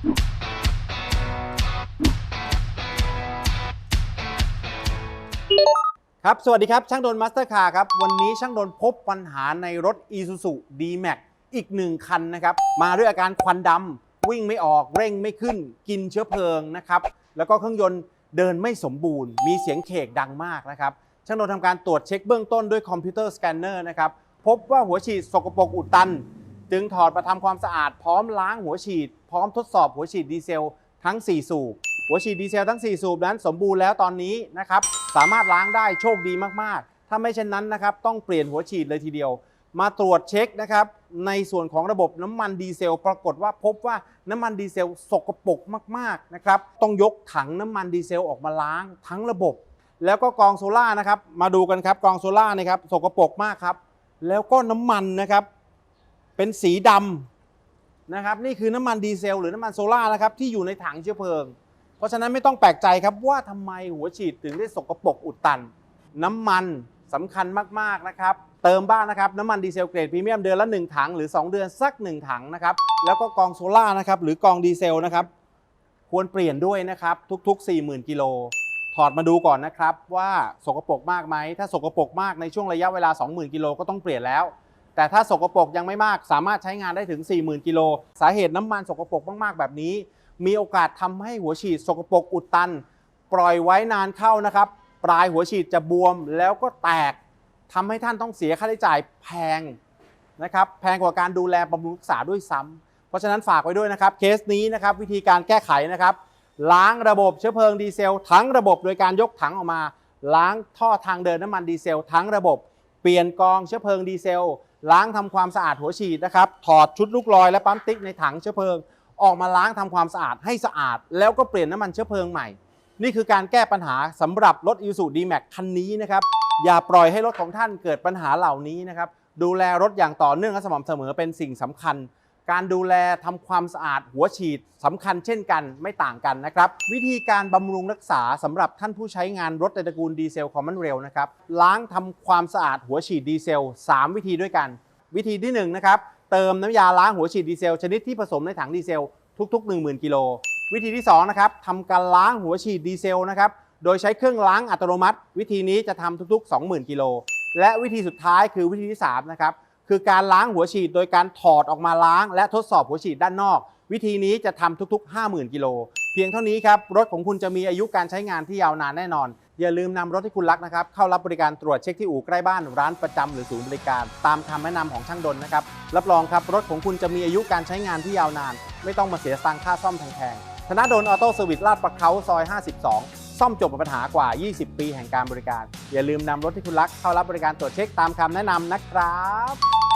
ครับ สวัสดีครับ ช่างโดนมาสเตอร์คาร์ครับ วันนี้ช่างโดนพบปัญหาในรถ Isuzu D-Max อีกหนึ่งคันนะครับ มาด้วยอาการควันดำวิ่งไม่ออกเร่งไม่ขึ้น กินเชื้อเพลิงนะครับ แล้วก็เครื่องยนต์เดินไม่สมบูรณ์ มีเสียงเคกดังมากนะครับ ช่างโดนทำการตรวจเช็คเบื้องต้นด้วยคอมพิวเตอร์สแกนเนอร์นะครับ พบว่าหัวฉีดสกปรกอุดตัน จึงถอดมาทำความสะอาดพร้อมล้างหัวฉีด พร้อมทดสอบหัวฉีดดีเซลทั้ง 4 สูบ หัวฉีดดีเซลทั้ง 4 สูบนั้นสมบูรณ์แล้วตอนนี้นะครับสามารถล้างได้โชคดีมากๆ ถ้าไม่เช่นนั้นนะครับต้องเปลี่ยนหัวฉีดเลยทีเดียว มาตรวจเช็คนะครับในส่วนของระบบน้ำมันดีเซล ปรากฏว่าพบว่าน้ำมันดีเซลสกปรกมากๆนะครับต้องยกถังน้ำมันดีเซลออกมาล้างทั้งระบบ แล้วก็กองโซล่านะครับมาดูกันครับกองโซล่านะครับสกปรกมากครับแล้วก็น้ำมันนะครับ เป็นสีดำนะครับ นี่คือน้ำมันดีเซล หรือน้ำมันโซล่านะครับที่อยู่ในถังเชื้อเพลิง เพราะฉะนั้นไม่ต้องแปลกใจครับว่าทำไมหัวฉีดถึงได้สกปรกอุดตัน น้ำมันสำคัญมากๆนะครับ เติมบ้างนะครับน้ำมันดีเซลเกรดพรีเมียมเดือนละ 1 ถังหรือ 2 เดือนสัก 1 ถังนะครับ แล้วก็กองโซล่านะครับหรือกองดีเซลนะครับควรเปลี่ยนด้วยนะครับทุก ๆ 40,000กิโลถอดมาดูก่อนนะครับว่าสกปรกมากไหมถ้าสกปรกมากในช่วงระยะเวลา 20,000กิโลก็ต้องเปลี่ยนแล้ว แต่ถ้าสกปรกยังไม่มากสามารถใช้งานได้ถึง 40,000 กิโล สาเหตุน้ำมันสกปรกมากๆ แบบนี้ มีโอกาสทำให้หัวฉีดสกปรกอุดตัน ปล่อยไว้นานเข้านะครับ ปลายหัวฉีดจะบวมแล้วก็แตกทำให้ท่านต้องเสียค่าใช้จ่ายแพงนะครับแพงกว่าการดูแลบำรุงรักษาด้วยซ้ำเพราะฉะนั้นฝากไว้ด้วยนะครับเคสนี้นะครับวิธีการแก้ไขนะครับ ล้างระบบเชื้อเพลิงดีเซล ทั้งระบบโดยการยกถังออกมา ล้างท่อทางเดินน้ำมันดีเซล ทั้งระบบเปลี่ยนกองเชื้อเพลิงดีเซล ล้างทำความสะอาดหัวฉีดนะครับ ถอดชุดลูกลอยและปั๊มติ๊กในถังเชื้อเพลิง ออกมาล้างทำความสะอาดให้สะอาด แล้วก็เปลี่ยนน้ำมันเชื้อเพลิงใหม่ นี่คือการแก้ปัญหาสำหรับรถ i s u d m a x คันนี้นะครับ อย่าปล่อยให้รถของท่านเกิดปัญหาเหล่านี้นะครับ ดูแลรถอย่างต่อเนื่องและสม่ำเสมอเป็นสิ่งสำคัญ การดูแลทำความสะอาดหัวฉีดสำคัญเช่นกันไม่ต่างกันนะครับ วิธีการบำรุงรักษาสำหรับท่านผู้ใช้งานรถในตระกูลดีเซลคอมมอนเรลนะครับล้างทำความสะอาดหัวฉีดดีเซล 3 วิธีด้วยกัน วิธีที่1นนะครับเติมน้ำยาล้างหัวฉีดดีเซล ชนิดที่ผสมในถังดีเซลทุก ๆ 10,000 กิโล วิธีที่2นะครับทำการล้างหัวฉีดดีเซลนะครับโดยใช้เครื่องล้างอัตโนมัติ วิธีนี้จะทำทุก ๆ 20,000 กิโล และวิธีสุดท้ายคือวิธีที่3นะครับ คือการล้างหัวฉีดโดยการถอดออกมาล้าง และทดสอบหัวฉีดด้านนอก วิธีนี้จะทำทุกๆ 50,000 กิโล เพียงเท่านี้ครับรถของคุณจะมีอายุการใช้งานที่ยาวนานแน่นอน อย่าลืมนำรถที่คุณรักนะครับเข้ารับบริการตรวจเช็คที่อู่ใกล้บ้านร้านประจำหรือศูนย์บริการ ตามคำแนะนำของช่างดนนะครับรับรองครับรถของคุณจะมีอายุการใช้งานที่ยาวนาน ไม่ต้องมาเสียตังค่าซ่อมแพงๆธนาดลออโต้เซอร์วิสลาดประเขาซอย 52 ซ่อมจบปัญหากว่า 20 ปีแห่งการบริการ อย่าลืมนำรถที่คุณรักเข้ารับบริการตรวจเช็คตามคำแนะนำนะครับ